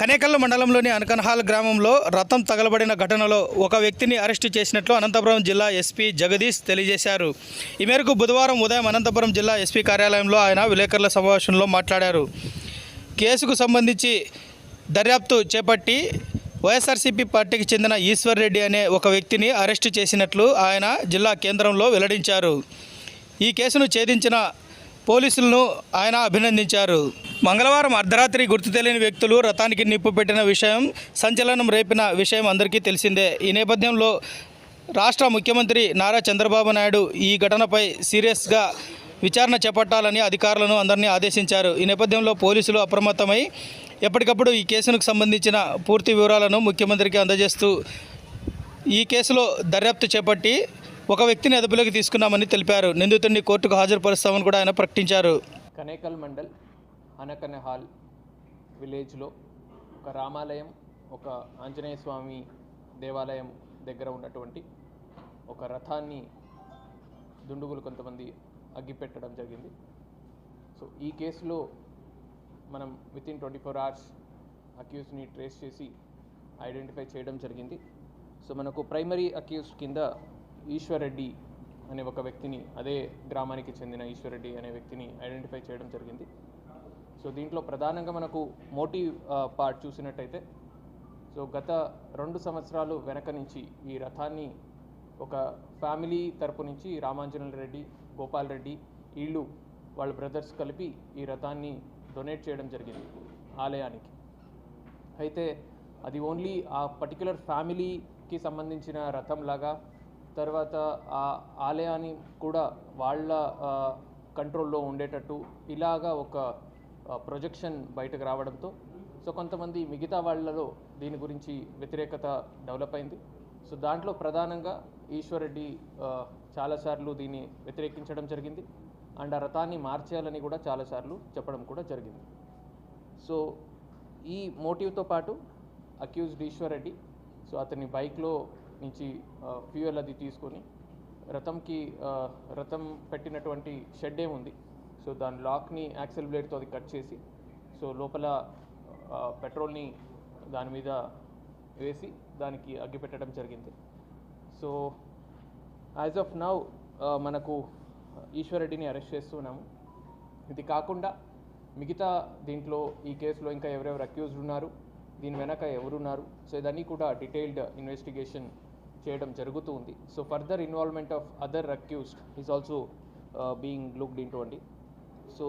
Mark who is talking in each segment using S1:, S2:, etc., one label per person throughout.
S1: కనేకల్ మండలంలోని అనకన్హాల్ గ్రామంలో రథం తగలబడిన ఘటనలో ఒక వ్యక్తిని అరెస్టు చేసినట్లు అనంతపురం జిల్లా ఎస్పీ జగదీష్ తెలియజేశారు. ఈ మేరకు బుధవారం ఉదయం అనంతపురం జిల్లా ఎస్పీ కార్యాలయంలో ఆయన విలేకరుల సమావేశంలో మాట్లాడారు. కేసుకు సంబంధించి దర్యాప్తు చేపట్టి వైఎస్ఆర్సీపీ పార్టీకి చెందిన ఈశ్వర్ రెడ్డి అనే ఒక వ్యక్తిని అరెస్టు చేసినట్లు ఆయన జిల్లా కేంద్రంలో వెల్లడించారు. ఈ కేసును ఛేదించిన పోలీసులను ఆయన అభినందించారు. మంగళవారం అర్ధరాత్రి గుర్తు తెలియని వ్యక్తులు రథానికి నిప్పు పెట్టిన విషయం సంచలనం రేపిన విషయం అందరికీ తెలిసిందే. ఈ నేపథ్యంలో రాష్ట్ర ముఖ్యమంత్రి నారా చంద్రబాబు నాయుడు ఈ ఘటనపై సీరియస్గా విచారణ చేపట్టాలని అధికారులను అందరినీ ఆదేశించారు. ఈ నేపథ్యంలో పోలీసులు అప్రమత్తమై ఎప్పటికప్పుడు ఈ కేసుకు సంబంధించిన పూర్తి వివరాలను ముఖ్యమంత్రికి అందజేస్తూ ఈ కేసులో దర్యాప్తు చేపట్టి ఒక వ్యక్తిని అదుపులోకి తీసుకున్నామని తెలిపారు. నిందితుడిని కోర్టుకు హాజరుపరుస్తామని కూడా ఆయన ప్రకటించారు.
S2: కనేకల్ మండల్ అనకనహాల్ విలేజ్లో ఒక రామాలయం ఒక ఆంజనేయ స్వామి దేవాలయం దగ్గర ఉన్నటువంటి ఒక రథాన్ని దుండుగులు కొంతమంది అగ్గిపెట్టడం జరిగింది. సో ఈ కేసులో మనం within twenty four hours అక్యూస్ని ట్రేస్ చేసి ఐడెంటిఫై చేయడం జరిగింది. సో మనకు ప్రైమరీ అక్యూస్ కింద ఈశ్వర్రెడ్డి అనే ఒక వ్యక్తిని అదే గ్రామానికి చెందిన ఈశ్వర్రెడ్డి అనే వ్యక్తిని ఐడెంటిఫై చేయడం జరిగింది. సో దీంట్లో ప్రధానంగా మనకు మోటివ్ పార్ట్ చూసినట్టయితే సో గత రెండు సంవత్సరాలు వెనక నుంచి ఈ రథాన్ని ఒక ఫ్యామిలీ తరపు నుంచి రామాంజనల్ రెడ్డి గోపాల్ రెడ్డి వీళ్ళు వాళ్ళ బ్రదర్స్ కలిపి ఈ రథాన్ని డొనేట్ చేయడం జరిగింది ఆలయానికి. అయితే అది ఓన్లీ ఆ పర్టికులర్ ఫ్యామిలీకి సంబంధించిన రథం లాగా తర్వాత ఆ ఆలయాన్ని కూడా వాళ్ళ కంట్రోల్లో ఉండేటట్టు ఇలాగా ఒక ప్రొజెక్షన్ బయటకు రావడంతో సో కొంతమంది మిగతా వాళ్ళలో దీని గురించి వ్యతిరేకత డెవలప్ అయింది. సో దాంట్లో ప్రధానంగా ఈశ్వర్ రెడ్డి చాలాసార్లు దీన్ని వ్యతిరేకించడం జరిగింది. అండ్ ఆ రథాన్ని మార్చేయాలని కూడా చాలాసార్లు చెప్పడం కూడా జరిగింది. సో ఈ మోటివ్తో పాటు అక్యూజ్డ్ ఈశ్వర్ రెడ్డి సో అతని బైక్లో నుంచి ఫ్యూయల్ అది తీసుకొని రథంకి రథం పెట్టినటువంటి షెడ్ ఏముంది సో దాని లాక్ని యాక్సెల్ బ్లేడ్తో అది కట్ చేసి సో లోపల పెట్రోల్ని దాని మీద వేసి దానికి అగ్గి పెట్టడం జరిగింది. సో యాజ్ ఆఫ్ నౌ మనకు ఈశ్వరెడ్డిని అరెస్ట్ చేస్తున్నాము. ఇది కాకుండా మిగతా దీంట్లో ఈ కేసులో ఇంకా ఎవరెవరు అక్యూజ్డ్ ఉన్నారు దీని వెనక ఎవరున్నారు సో ఇదన్నీ కూడా డీటెయిల్డ్ ఇన్వెస్టిగేషన్ చేయడం జరుగుతూ ఉంది. So further involvement of other accused is also being looked into అండి. సో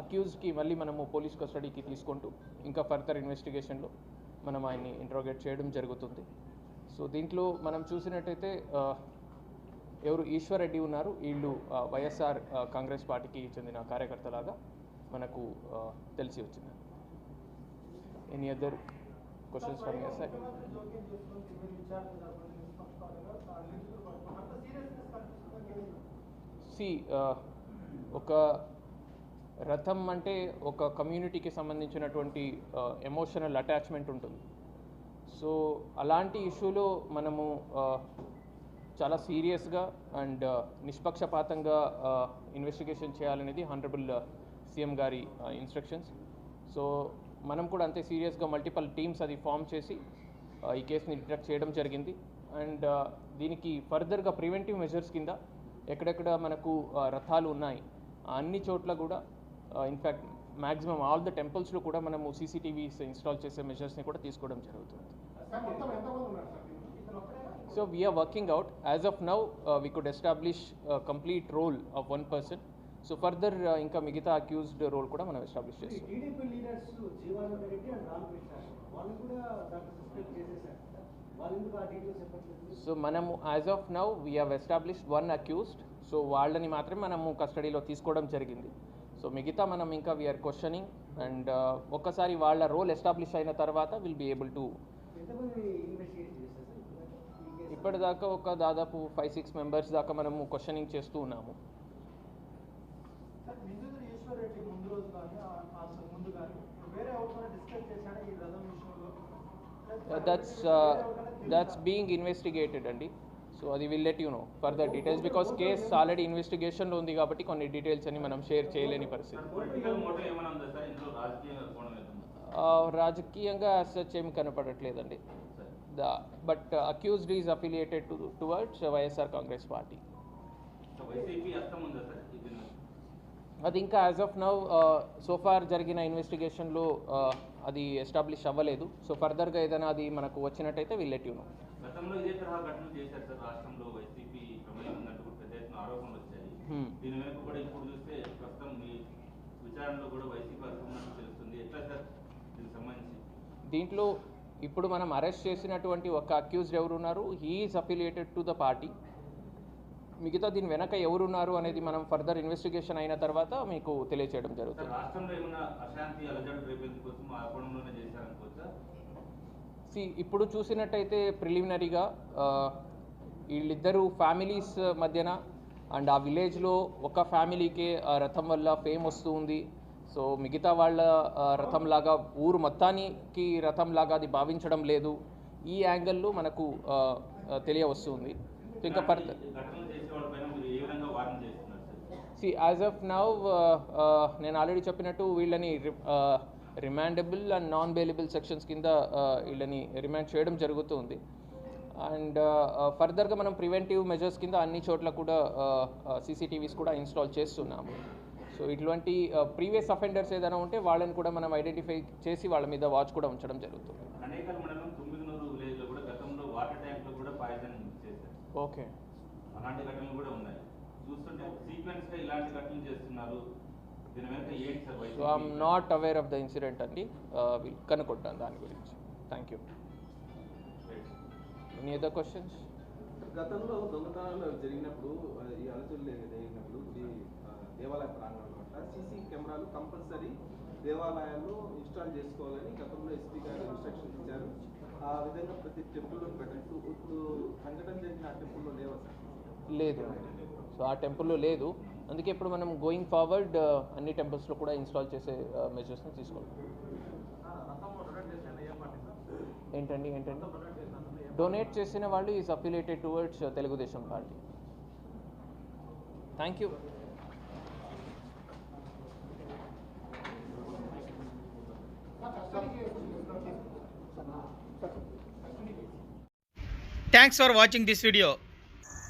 S2: అక్యూజ్కి మళ్ళీ మనము పోలీస్ కస్టడీకి తీసుకుంటూ ఇంకా ఫర్దర్ ఇన్వెస్టిగేషన్లో మనం ఆయన్ని ఇంట్రోగేట్ చేయడం జరుగుతుంది. సో దీంట్లో మనం చూసినట్టయితే ఎవరు ఈశ్వర్ రెడ్డి ఉన్నారు. వీళ్ళు వైఎస్ఆర్ కాంగ్రెస్ పార్టీకి చెందిన కార్యకర్తలాగా మనకు తెలిసి వచ్చింది. Any other questions from your side C ఒక రథం అంటే ఒక కమ్యూనిటీకి సంబంధించినటువంటి ఎమోషనల్ అటాచ్మెంట్ ఉంటుంది. సో అలాంటి ఇష్యూలో మనము చాలా సీరియస్గా అండ్ నిష్పక్షపాతంగా ఇన్వెస్టిగేషన్ చేయాలనేది హండ్రబుల్ సీఎం గారి ఇన్స్ట్రక్షన్స్ సో మనం కూడా అంతే సీరియస్గా మల్టిపల్ టీమ్స్ అది ఫామ్ చేసి ఈ కేసుని డిటెక్ట్ చేయడం జరిగింది. అండ్ దీనికి ఫర్దర్గా ప్రివెంటివ్ మెజర్స్ కింద ఎక్కడెక్కడ మనకు రథాలు ఉన్నాయి ఆ అన్ని చోట్ల కూడా in fact maximum all the టెంపుల్స్లో కూడా మనము సీసీటీవీస్ ఇన్స్టాల్ చేసే మెజర్స్ని కూడా తీసుకోవడం జరుగుతుంది. So we are working out as of now we could establish complete role of one person so further ఇంకా మిగతా అక్యూజ్డ్ రోల్ కూడా మనం ఎస్టాబ్లిష్ చేస్తాం. సో మనము as of now we have established one accused so వాళ్ళని మాత్రమే మనము కస్టడీలో తీసుకోవడం జరిగింది. సో మిగతా మనం ఇంకా వీఆర్ క్వశ్చనింగ్ అండ్ ఒక్కసారి వాళ్ళ రోల్ ఎస్టాబ్లిష్ అయిన తర్వాత విల్ బీ ఏబుల్ టు ఇప్పటిదాకా? ఒక దాదాపు ఫైవ్ సిక్స్ మెంబర్స్ దాకా మనము క్వశ్చనింగ్ చేస్తూ ఉన్నాము. దట్స్ దట్స్ బీయింగ్ ఇన్వెస్టిగేటెడ్ అండి. సో అది will let you know further details because case already ఇన్వెస్టిగేషన్లో ఉంది కాబట్టి కొన్ని డీటెయిల్స్ అని మనం షేర్ చేయలేని పరిస్థితి. రాజకీయంగా సచ్ ఏమి కనపడట్లేదండి. The but accused is affiliated to towards YSR Congress party అది ఇంకా as of now so far జరిగిన ఇన్వెస్టిగేషన్లో అది ఎస్టాబ్లిష్ అవ్వలేదు. సో ఫర్దర్గా ఏదైనా అది మనకు వచ్చినట్టయితే విల్ లెట్ యూ నో
S3: గతంలో ఇదే తరహా ఘటనలు చేశారు సార్ రాష్ట్రంలో వైసీపీ ప్రమేయం ఉన్నట్టు కూడా పెద్ద ఎత్తున ఆరోపణలు వచ్చాయి. దీని వెనుక కూడా ఇప్పుడు చూస్తే ప్రస్తుతం మీ విచారణలో కూడా వైసీపీ తెలుస్తుంది. ఎట్లా సార్ దీనికి సంబంధించి?
S2: దీంట్లో ఇప్పుడు మనం అరెస్ట్ చేసినటువంటి ఒక అక్యూజ్డ్ ఎవరున్నారు? He is affiliated to the party మిగతా దీని వెనక ఎవరున్నారు అనేది మనం ఫర్దర్ ఇన్వెస్టిగేషన్ అయిన తర్వాత మీకు తెలియచేయడం జరుగుతుంది. సి ఇప్పుడు చూసినట్టయితే ప్రిలిమినరీగా వీళ్ళిద్దరు ఫ్యామిలీస్ మధ్యన అండ్ ఆ విలేజ్లో ఒక ఫ్యామిలీకే ఆ రథం వల్ల ఫేమ్ వస్తూ ఉంది. సో మిగతా వాళ్ళ ఆ, రథం లాగా ఊరు మొత్తానికి రథం లాగా అది భావించడం లేదు. ఈ యాంగిల్లో మనకు తెలియవస్తుంది. సో ఇంకా
S3: సార్
S2: సి యాజ్ ఆఫ్ నౌ నేను ఆల్రెడీ చెప్పినట్టు వీళ్ళని remandable and non bailable sections కింద వీళ్ళని రిమాండ్ చేయడం జరుగుతుంది అండ్ ఫర్దర్గా మనం ప్రివెంటివ్ మెజర్స్ కింద అన్ని చోట్ల కూడా సీసీటీవీస్ కూడా ఇన్స్టాల్ చేస్తున్నాము. సో ఇటువంటి ప్రీవియస్ అఫెండర్స్ ఏదైనా ఉంటే వాళ్ళని కూడా మనం ఐడెంటిఫై చేసి వాళ్ళ మీద వాచ్ కూడా ఉంచడం జరుగుతుంది. ఓకే.
S3: అలాంటి ఘటనలు కూడా ఉన్నాయి. చూస్తుంటే సీక్వెన్స్గా ఇలాంటి ఘటనలు చేస్తున్నారు.
S2: So I'm not aware of the incident అండి. Uh, కనుక్కుంటాను దాని గురించి. Thank you any other questions
S4: గతంలో దొంగతనాలు జరిగినప్పుడు ఈ అలచలు జరిగినప్పుడు ఈ ఆ, దేవాలయ ప్రాంగణంలో సీసీ కెమెరాలు కంపల్సరీ దేవాలయాల్లో ఇన్స్టాల్ చేసుకోవాలని గతంలో ఎస్పీ గారు ఇన్స్ట్రక్షన్ ఇచ్చారు. ఆ విధంగా ప్రతి టెంపుల్లో ఇప్పుడు సంఘటన జరిగిన ఆ టెంపుల్లో లేవా సార్?
S2: లేదు. సో ఆ టెంపుల్లో లేదు. అందుకే ఇప్పుడు మనం గోయింగ్ ఫార్వర్డ్ uh, అన్ని టెంపుల్స్లో కూడా ఇన్స్టాల్ చేసే uh, మెజర్స్ని తీసుకోవాలి. ఏంటండి ఏంటండి? డొనేట్ చేసిన వాళ్ళు is affiliated towards Telugu Desam party. Thank you
S1: thanks for watching this video